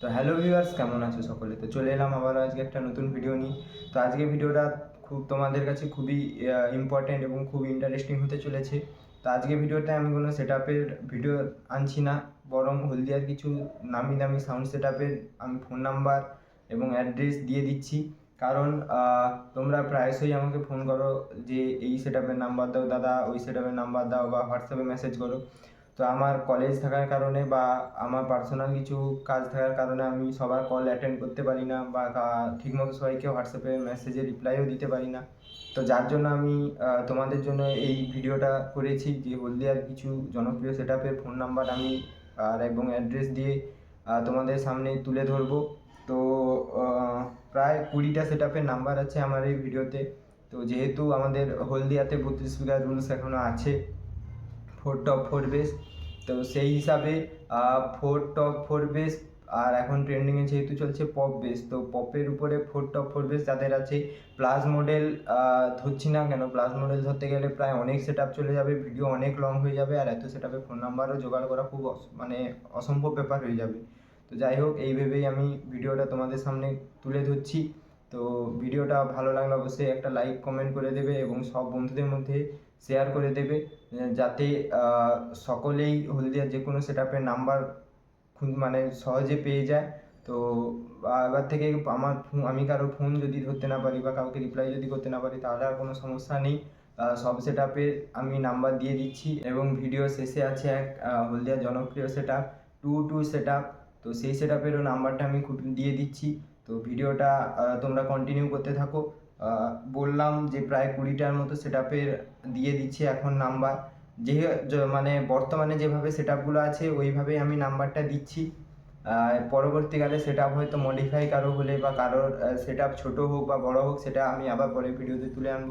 তো hello viewers কেমন আছো সকলে? তো চলে এলাম আবার আজকে একটা নতুন ভিডিও নিয়ে। তো আজকে ভিডিওটা খুব তোমাদের কাছে খুবই ইম্পর্টেন্ট এবং খুব ইন্টারেস্টিং হতে চলেছে। তো আজকে ভিডিওতে আমি কোনো সেট ভিডিও আনছি না, বরং হলদিয়ার কিছু নামি দামি সাউন্ড সেট আমি ফোন নাম্বার এবং অ্যাড্রেস দিয়ে দিচ্ছি। কারণ তোমরা প্রায়শই আমাকে ফোন করো যে, এই সেট নাম্বার দাও, দাদা, ওই সেট নাম্বার দাও বা হোয়াটসঅ্যাপে মেসেজ করো। তো আমার কলেজ থাকার কারণে বা আমার পার্সোনাল কিছু কাজ থাকার কারণে আমি সবার কল অ্যাটেন্ড করতে পারি না বা ঠিকমতো সবাইকে হোয়াটসঅ্যাপে মেসেজে রিপ্লাইও দিতে পারি না। তো যার জন্য আমি তোমাদের জন্য এই ভিডিওটা করেছি যে হলদিয়ার কিছু জনপ্রিয় সেট ফোন নাম্বার আমি আর এবং অ্যাড্রেস দিয়ে তোমাদের সামনে তুলে ধরবো। তো প্রায় কুড়িটা সেট নাম্বার আছে আমার এই ভিডিওতে। তো যেহেতু আমাদের হলদিয়াতে বত্রিশ বিঘা রুলস এখনও আছে ফোর টপ ফোর বেস তো সেই হিসাবে ফোর টপ ফোর বেস আর এখন ট্রেন্ডিংয়ে যেহেতু চলছে পপ বেস তো পপের উপরে ফোর টপ ফোর বেস যাদের আছে প্লাস মডেল ধরছি না কেন? প্লাস মডেল ধরতে গেলে প্রায় অনেক সেট চলে যাবে ভিডিও অনেক লং হয়ে যাবে, আর এত সেট ফোন নাম্বারও জোগাড় করা খুব মানে অসম্ভব ব্যাপার হয়ে যাবে। তো যাই হোক, এই ভেবেই আমি ভিডিওটা তোমাদের সামনে তুলে ধরছি। তো ভিডিওটা ভালো লাগলে অবশ্যই একটা লাইক কমেন্ট করে দেবে এবং সব বন্ধুদের মধ্যে শেয়ার করে দেবে যাতে সকলেই হলদিয়ার যে কোনো সেট আপের নাম্বার মানে সহজে পেয়ে যায়। তো এবার থেকে আমার আমি কারও ফোন যদি ধরতে না পারি বা কাউকে রিপ্লাই যদি করতে না পারি, তাহলে আর কোনো সমস্যা নেই। সব সেট আমি নাম্বার দিয়ে দিচ্ছি এবং ভিডিও শেষে আছে এক হলদিয়ার জনপ্রিয় set up two two set তো সেই সেট আপেরও নাম্বারটা আমি দিয়ে দিচ্ছি। তো ভিডিওটা তোমরা কন্টিনিউ করতে থাকো। বললাম যে প্রায় কুড়িটার মতো সেট দিয়ে দিচ্ছি এখন নাম্বার যে মানে বর্তমানে যেভাবে সেট আছে, ওইভাবেই আমি নাম্বারটা দিচ্ছি। পরবর্তীকালে সেট হয়তো মডিফাই কারও হলে বা কারোর সেট ছোটো হোক বা বড় হোক, সেটা আমি আবার পরের ভিডিওতে তুলে আনব।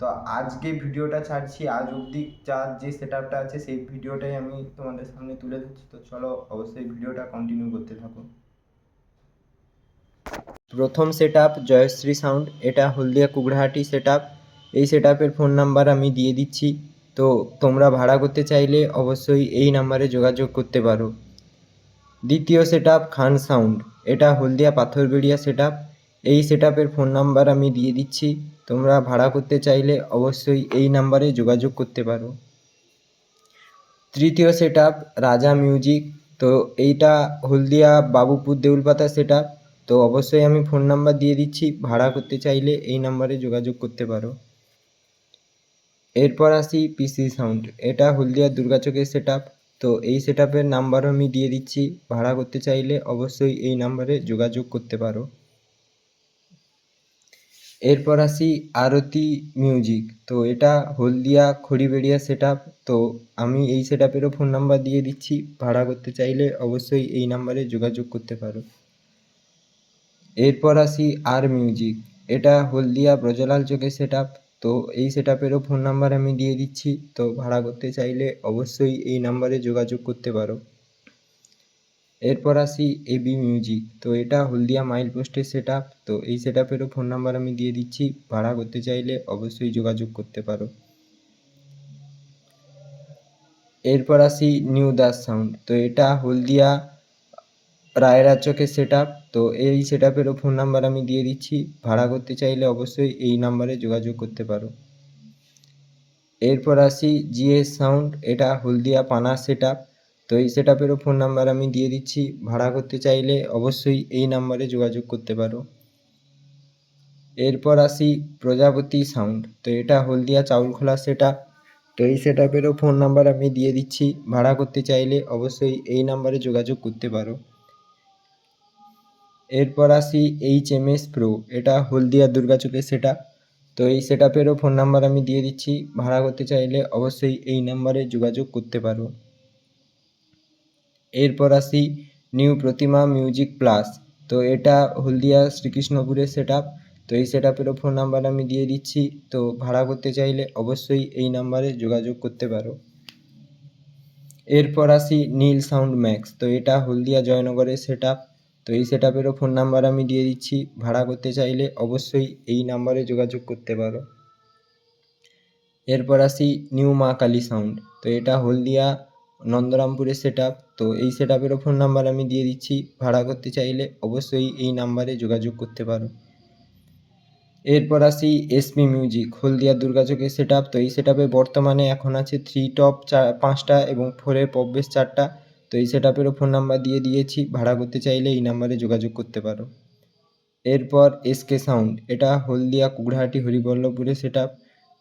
তো আজকে ভিডিওটা ছাড়ছি, আজ অবধি যার যে সেট আছে, সেই ভিডিওটাই আমি তোমাদের সামনে তুলে ধরছি। তো চলো অবশ্যই ভিডিওটা কন্টিনিউ করতে থাকো। প্রথম সেট আপ জয়শ্রী সাউন্ড এটা হলদিয়া কুগড়াহাটি সেট আপ এই সেট আপের ফোন নাম্বার আমি দিয়ে দিচ্ছি। তো তোমরা ভাড়া করতে চাইলে অবশ্যই এই নাম্বারে যোগাযোগ করতে পারো। দ্বিতীয় সেট আপ খান সাউন্ড এটা হলদিয়া পাথরবেড়িয়া সেট আপ এই সেট আপের ফোন নাম্বার আমি দিয়ে দিচ্ছি। তোমরা ভাড়া করতে চাইলে অবশ্যই এই নাম্বারে যোগাযোগ করতে পারো। তৃতীয় সেট আপ রাজা মিউজিক তো এইটা হলদিয়া বাবুপুর দেউলপাতা সেট আপ তো অবশ্যই আমি ফোন নাম্বার দিয়ে দিচ্ছি, ভাড়া করতে চাইলে এই নাম্বারে যোগাযোগ করতে পারো। এরপর আসি পিসি সাউন্ড এটা হলদিয়া দুর্গাচকের সেট তো এই সেট আপের নাম্বারও আমি দিয়ে দিচ্ছি, ভাড়া করতে চাইলে অবশ্যই এই নাম্বারে যোগাযোগ করতে পারো। এরপর আসি আরতি মিউজিক তো এটা হলদিয়া খড়িবেড়িয়া সেট তো আমি এই সেট আপেরও ফোন নাম্বার দিয়ে দিচ্ছি, ভাড়া করতে চাইলে অবশ্যই এই নাম্বারে যোগাযোগ করতে পারো। এরপর আসি আর মিউজিক। এটা হলদিয়া ব্রজলাল চোখের সেট তো এই সেট আপেরও ফোন নাম্বার আমি দিয়ে দিচ্ছি। তো ভাড়া করতে চাইলে অবশ্যই এই নাম্বারে যোগাযোগ করতে পারো। এরপর আসি এবি মিউজিক তো এটা হলদিয়া মাইল পোস্টের সেট তো এই সেট আপেরও ফোন নাম্বার আমি দিয়ে দিচ্ছি। ভাড়া করতে চাইলে অবশ্যই যোগাযোগ করতে পারো। এরপর আসি নিউ দাস সাউন্ড তো এটা হলদিয়া রায়রাজ চকের সেট আপ তো এই সেট আপেরও ফোন নাম্বার আমি দিয়ে দিচ্ছি। ভাড়া করতে চাইলে অবশ্যই এই নাম্বারে যোগাযোগ করতে পারো। এরপর আসি জিএস সাউন্ড এটা হলদিয়া পানার সেট তো এই সেট আপেরও ফোন নাম্বার আমি দিয়ে দিচ্ছি। ভাড়া করতে চাইলে অবশ্যই এই নাম্বারে যোগাযোগ করতে পারো। এরপর আসি প্রজাপতি সাউন্ড তো এটা হলদিয়া চাউলখোলা সেট আপ তো এই সেট আপেরও ফোন নাম্বার আমি দিয়ে দিচ্ছি। ভাড়া করতে চাইলে অবশ্যই এই নাম্বারে যোগাযোগ করতে পারো। এরপর আসি এইচ এম এস প্রো এটা হলদিয়া দুর্গাচকের সেট আপ তো এই সেট আপেরও ফোন নাম্বার আমি দিয়ে দিচ্ছি। ভাড়া করতে চাইলে অবশ্যই এই নাম্বারে যোগাযোগ করতে পারো। এরপর আসি নিউ প্রতিমা মিউজিক প্লাস তো এটা হলদিয়া শ্রীকৃষ্ণপুরের সেট আপ তো এই সেট আপেরও ফোন নাম্বার আমি দিয়ে দিচ্ছি। তো ভাড়া করতে চাইলে অবশ্যই এই নাম্বারে যোগাযোগ করতে পারো। এরপর আসি নীল সাউন্ড ম্যাক্স তো এটা হলদিয়া জয়নগরের সেট আপ তো এই সেট আপেরও ফোন নাম্বার আমি দিয়ে দিচ্ছি। ভাড়া করতে চাইলে অবশ্যই এই নাম্বারে যোগাযোগ করতে পারো। এরপর আসি নিউ মা কালী সাউন্ড তো এটা হলদিয়া নন্দরামপুরের সেট তো এই সেট আপেরও ফোন নাম্বার আমি দিয়ে দিচ্ছি। ভাড়া করতে চাইলে অবশ্যই এই নাম্বারে যোগাযোগ করতে পারো। এরপর আসি এসপি মিউজিক হলদিয়া দুর্গাচকের সেট তো এই সেট বর্তমানে এখন আছে থ্রি টপ চা পাঁচটা এবং ফোরের পববেস চারটা। তো এই সেট আপেরও ফোন নাম্বার দিয়ে দিয়েছি, ভাড়া করতে চাইলে এই নাম্বারে যোগাযোগ করতে পারো। এরপর এসকে সাউন্ড এটা হলদিয়া কুকড়াহাটি হরিবল্লভপুরের সেট আপ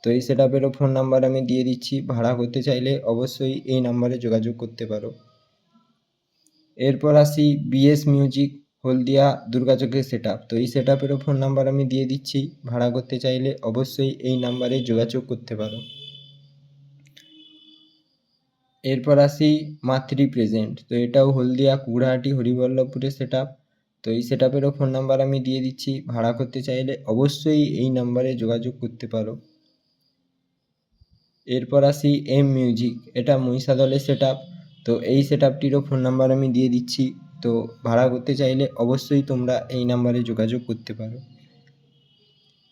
তো এই সেট আপেরও ফোন নাম্বার আমি দিয়ে দিচ্ছি, ভাড়া করতে চাইলে অবশ্যই এই নাম্বারে যোগাযোগ করতে পারো। এরপর আসি বিএস মিউজিক হলদিয়া দুর্গাচকের সেট আপ তো এই সেট আপেরও ফোন নাম্বার আমি দিয়ে দিচ্ছি, ভাড়া করতে চাইলে অবশ্যই এই নাম্বারে যোগাযোগ করতে পারো। এরপর আসি মাতৃ প্রেজেন্ট তো এটাও হলদিয়া, কুড়াহাটি হরিবল্লভপুরের সেট তো এই সেট আপেরও ফোন নাম্বার আমি দিয়ে দিচ্ছি। ভাড়া করতে চাইলে অবশ্যই এই নাম্বারে যোগাযোগ করতে পারো। এরপর আসি এম মিউজিক এটা মহিষাদলের সেট তো এই সেট আপটিরও ফোন নাম্বার আমি দিয়ে দিচ্ছি। তো ভাড়া করতে চাইলে অবশ্যই তোমরা এই নাম্বারে যোগাযোগ করতে পারো।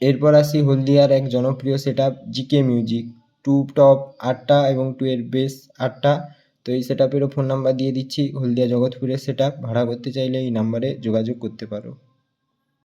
এরপর আসি হলদিয়ার এক জনপ্রিয় set up GK music two top আটটা এবং টু এর বেস আটটা। তো এই সেট আপেরও ফোন নাম্বার দিয়ে দিচ্ছি। হলদিয়া জগৎপুরের সেট ভাড়া করতে চাইলে এই নাম্বারে যোগাযোগ করতে পারো।